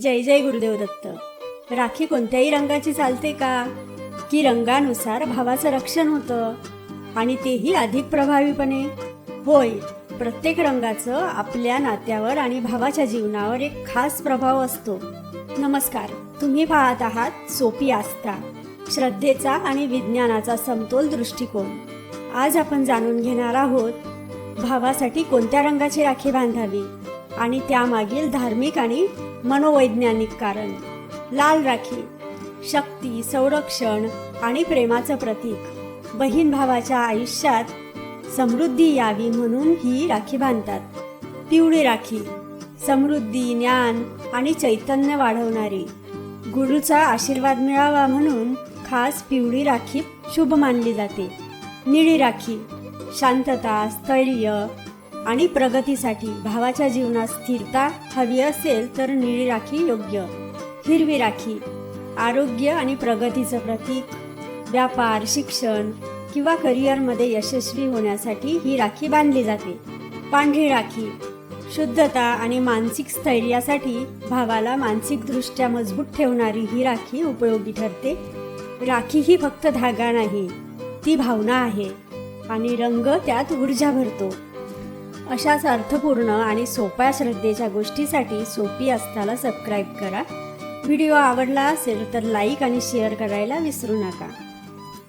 जय जय गुरुदेव दत्त. राखी कोणत्याही रंगाची चालते का? की रंगानुसार भावाचं रक्षण होतं आणि तेही अधिक प्रभावीपणे. होय प्रत्येक रंगाचं आपल्या नात्यावर आणि भावाच्या जीवनावर एक खास प्रभाव असतो. नमस्कार तुम्ही पाहत आहात सोपी आस्था. श्रद्धेचा आणि विज्ञानाचा समतोल दृष्टिकोन. आज आपण जाणून घेणार आहोत भावासाठी कोणत्या रंगाची राखी बांधावी? आणि त्यामागील धार्मिक आणि मनोवैज्ञानिक कारण. लाल राखी शक्ती संरक्षण आणि प्रेमाचं प्रतीक. बहीण भावाच्या आयुष्यात समृद्धी यावी म्हणून ही राखी बांधतात. पिवळी राखी समृद्धी ज्ञान आणि चैतन्य वाढवणारी. गुरुचा आशीर्वाद मिळावा म्हणून खास पिवळी राखी शुभ मानली जाते. निळी राखी शांतता स्थैर्य आणि प्रगतीसाठी भावाच्या जीवनात स्थिरता हवी असेल तर निळी राखी योग्य. हिरवी राखी आरोग्य आणि प्रगतीचं प्रतीक. व्यापार शिक्षण किंवा करिअरमध्ये यशस्वी होण्यासाठी ही राखी बांधली जाते. पांढरी राखी शुद्धता आणि मानसिक स्थैर्यासाठी भावाला मानसिकदृष्ट्या मजबूत ठेवणारी ही राखी उपयोगी ठरते. राखी ही फक्त धागा नाही ती भावना आहे आणि रंग त्यात ऊर्जा भरतो. अशाच अर्थपूर्ण आणि सोप्या श्रद्धेच्या गोष्टीसाठी सोपी असताना सबस्क्राईब करा. व्हिडिओ आवडला असेल तर लाईक आणि शेअर करायला विसरू नका.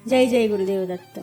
जय जय गुरुदेव दत्त.